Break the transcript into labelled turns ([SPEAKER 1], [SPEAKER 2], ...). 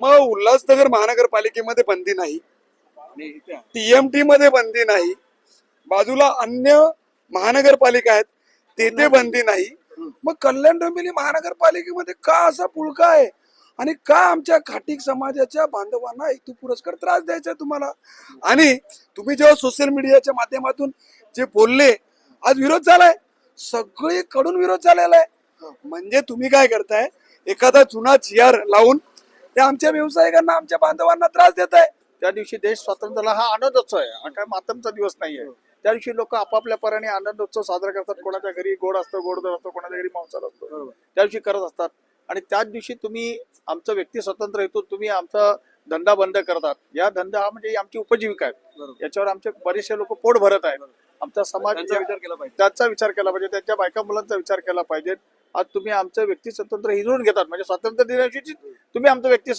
[SPEAKER 1] मग उल्हासनगर महानगरपालिकेमध्ये बंदी नाही. टीएमटी मध्ये बंदी नाही. बाजूला अन्य महानगरपालिका आहेत तेथे बंदी नाही. मग कल्याण डोंबिवली महानगरपालिकेमध्ये का असा पुळका आहे? आणि का आमच्या खाटीक समाजाच्या बांधवांना हेतू पुरस्कार त्रास द्यायचा तुम्हाला? आणि तुम्ही जेव्हा सोशल मीडियाच्या माध्यमातून जे बोलले आज विरोध झालाय. सगळीकडून विरोध झालेला आहे. म्हणजे तुम्ही काय करताय? एखादा जुना चियार लावून ते आमच्या व्यावसायिकांना आमच्या बांधवांना त्रास देत आहे.
[SPEAKER 2] त्या दिवशी देश स्वातंत्र्याला हा आनंदोत्सव आहे. हा काय मातमचा दिवस नाहीये. त्या दिवशी लोक आपापल्या पराने आनंदोत्सव साजरा करतात. कोणाच्या घरी गोड असतं गोडधोड असतो कोणाच्या घरी मांसाहार असतो. त्या दिवशी करत असतात. आणि त्याच दिवशी तुम्ही आमचं व्यक्ती स्वतंत्र हेतून तुम्ही आमचा धंदा बंद करतात. या धंदा हा म्हणजे आमची उपजीविका आहे. याच्यावर आमचे बरेचसे लोक पोट भरत आहेत. आमचा समाज
[SPEAKER 3] विचार केला पाहिजे.
[SPEAKER 2] त्याचा विचार केला पाहिजे. त्यांच्या बायका मुलांचा विचार केला पाहिजे. आज तुम्ही आमचं व्यक्ती स्वतंत्र हिजवून घेतात. म्हणजे स्वातंत्र्य दिनाची तुम्ही आमचं व्यक्ती